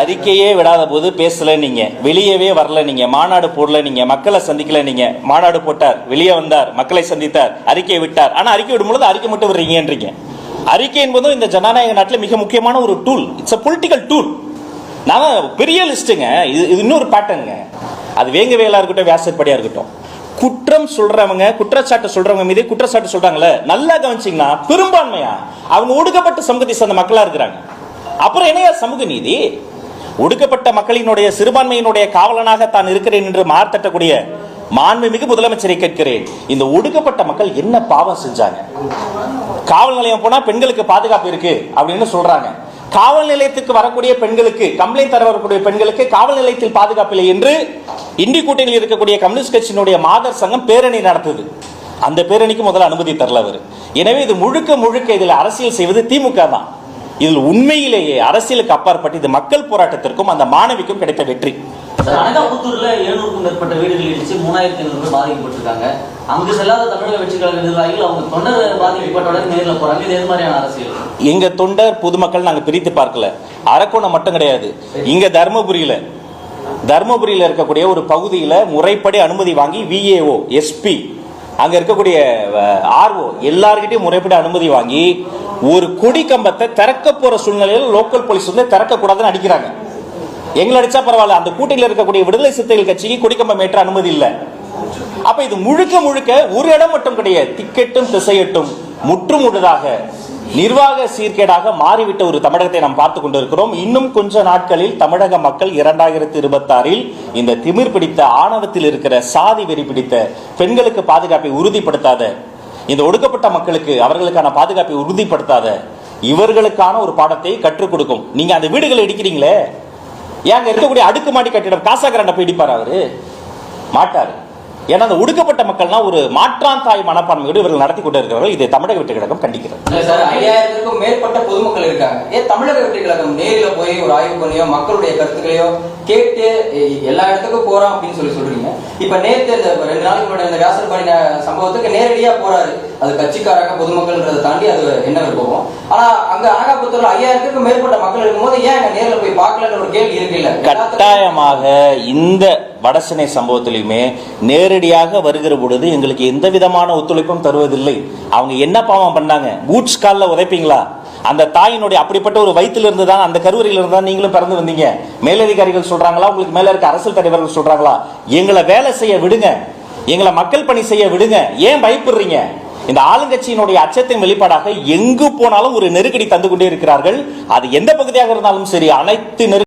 அறிக்கையே விடாத போது பேசல நீங்க. வெளியவே வரல நீங்க. மாநாடு போடல நீங்க. மக்களை சந்திக்கல நீங்க. மாநாடு போட்டார். வெளியே வந்தார். மக்களை சந்தித்தார். அறிக்கையை விட்டார். ஆனா அறிக்கை விடும்பொழுது அறிக்கை மட்டும் விடுறீங்கன்றீங்க. அறிக்கை என்பதும் இந்த ஜனநாயக நாட்டில் மிக முக்கியமான ஒரு tool it's a political tool நான் பெரிய லிஸ்ட்டுங்க. இது இது இன்னொரு பேட்டர்னுங்க அது வேங்க வேலா இருக்கட்டும் வியாசப்படியா இருக்கட்டும். குற்றம் சொல்றவங்க குற்றச்சாட்டு சொல்றவங்க மீது குற்றச்சாட்டு சொல்றாங்களே நல்லா கவனிச்சிங்கன்னா பெரும்பான்மையா அவங்க ஒடுக்கப்பட்ட சமூகத்தை சேர்ந்த மக்களா இருக்கிறாங்க. அப்புறம் என்னையா சமூக நீதி? ஒடுக்கப்பட்ட மக்களினுடைய சிறுபான்மையினுடைய காவலனாக தான் இருக்கிறேன் என்று மார்த்தட்டக்கூடிய மாண்புமிகு முதலமைச்சரை கேட்கிறேன். இந்த ஒடுக்கப்பட்ட மக்கள் என்ன பாவம் செஞ்சாங்க? காவல் நிலையம் போனா பெண்களுக்கு பாதுகாப்பு இருக்கு அப்படின்னு சொல்றாங்க. காவல் நிலையத்துக்கு வரக்கூடிய பெண்களுக்கு கம்ப்ளைண்ட் தர வரக்கூடிய பெண்களுக்கு காவல் நிலையத்தில் பாதுகாப்பு இல்லை என்று இண்டி கூட்டணியில் இருக்கக்கூடிய கம்யூனிஸ்ட் கட்சியினுடைய மாதர் சங்கம் பேரணி நடத்துது. அந்த பேரணிக்கு முதல்ல அனுமதி தரல அவர். எனவே இது முழுக்க முழுக்க இதில் அரசியல் செய்வது திமுக தான். இதில் உண்மையிலேயே அரசியலுக்கு அப்பாற்பட்டு இது மக்கள் போராட்டத்திற்கும் அந்த மாணவிக்கும் கிடைத்த வெற்றி. அனகாபுத்தூர்ல எழுநூறுக்கும் மேற்பட்ட வீடுகள் இடிச்சு மூணாயிரத்தி ஐநூறு பாதிக்கப்பட்டிருக்காங்க. அங்கு செல்லாத தமிழக வெற்றி கழக நிர்வாகிகள் அவங்க தொண்டர் பாதிக்கப்பட்டவுடன் நேரில் போறாங்க. இது எது மாதிரியான அரசியல்? எங்க தொண்டர் பொதுமக்கள் நாங்க பிரித்து பார்க்கல. அரக்கோணம் மட்டும் கிடையாது. இங்க தர்மபுரியில தர்மபுரியில இருக்கக்கூடிய ஒரு பகுதியில முறைப்படி அனுமதி வாங்கி விஏஓ எஸ்பி அங்க இருக்கக்கூடிய ஆர்ஓ எல்லார்கிட்டையும் முறைப்படி அனுமதி வாங்கி ஒரு கொடி கம்பத்தை திறக்க போற சூழ்நிலையில் லோக்கல் போலீஸ் வந்து திறக்க கூடாதுன்னு அடிக்கிறாங்க. எங்களை அடிச்சா பரவாயில்ல அந்த கூட்டணியில் இருக்கக்கூடிய விடுதலை சிறுத்தைகள் கட்சிக்கு கொடிக்கம்பம் ஏற்ற அனுமதி இல்லை. அப்ப இது முழுக்க முழுக்க ஒரு இடம் மட்டும் கிடையாது திக்கெட்டும் திசையட்டும் முற்றுமுழுதாக நிர்வாக சீர்கேடாக மாறிவிட்ட ஒரு தமிழகத்தை நாம் பார்த்து கொண்டிருக்கிறோம். இன்னும் கொஞ்ச நாட்களில் தமிழக மக்கள் இரண்டாயிரத்தி இருபத்தாறில் இந்த திமிர் பிடித்த ஆணவத்தில் இருக்கிற சாதி வெறி பிடித்த பெண்களுக்கு பாதுகாப்பை உறுதிப்படுத்தாத இந்த ஒடுக்கப்பட்ட மக்களுக்கு அவர்களுக்கான பாதுகாப்பை உறுதிப்படுத்தாத இவர்களுக்கான ஒரு பாடத்தை கற்றுக் கொடுக்கும். நீங்க அந்த வீடுகளை இடிக்கிறீங்களே? ஏங்க இருக்கக்கூடிய அடுக்குமாடி கட்டிடம் காசா கரண்ட போய் இடிப்பார் அவரு? மாட்டாரு. ஏன்னா அந்த ஒடுக்கப்பட்ட மக்கள்னா ஒரு மாற்றான் தாய் மனப்பான்மையோடு இவர்கள் நடத்தி கொண்டு இருக்கிறார்கள் இதை தமிழக வெற்றி கழகம் கண்டிக்கிறது. சார் ஐயாயிரத்துக்கும் மேற்பட்ட பொதுமக்கள் இருக்காங்க. ஏன் தமிழக வெற்றி கழகம் நேரில போய் ஒரு ஆய்வு பண்ணியோ மக்களுடைய கருத்துக்களையோ கேட்டு எல்லா இடத்துக்கும் போறோம் அப்படின்னு சொல்லி சொல்றீங்க. இப்ப நேத்து இந்த ரெண்டு நாளைக்கு முன்னாடி இந்த வியாசர்பாடி ந- சம்பவத்துக்கு நேரடியா போறாரு. அது கட்சிக்காரங்க பொதுமக்கள்ன்றதை தாண்டி அது என்ன விருப்பம்? ஆனா அங்க அனகாபுத்தூர்ல ஐயாயிரத்துக்கும் மேற்பட்ட மக்கள் இருக்கும்போது ஏன் அங்க நேர்ல போய் பார்க்கலன்ற ஒரு கேள்வி இருக்குல்ல கட்டாயமாக இந்த வடசென்னை சம்பவத்திலையுமே நேரடியாக வருகிற பொழுது எங்களுக்கு எந்த விதமான ஒத்துழைப்பும் தருவதில்லை. அவங்க என்ன பாவம் பண்ணாங்க? பூட்ஸ் காலில் உதைப்பீங்களா? அந்த தாயினுடைய அப்படிப்பட்ட ஒரு வயித்துல இருந்து தான் அந்த கருவறையில இருந்து தான் நீங்களும் பிறந்து வந்தீங்க. மேலதிகாரிகள் சொல்றாங்களா? உங்களுக்கு மேல இருக்க அரசியல் தலைவர்கள் சொல்றாங்களா? எங்களை வேலை செய்ய விடுங்க. எங்களை மக்கள் பணி செய்ய விடுங்க. ஏன் பயப்படுறீங்க? இந்த ஆளுங்கட்சியினுடைய அச்சத்தின் வெளிப்பாடாக எங்கு போனாலும் ஒரு நெருக்கடி தந்து கொண்டே இருக்கிறார்கள். அது எந்த பகுதியாக இருந்தாலும் சரி அனைத்து நெருக்கடி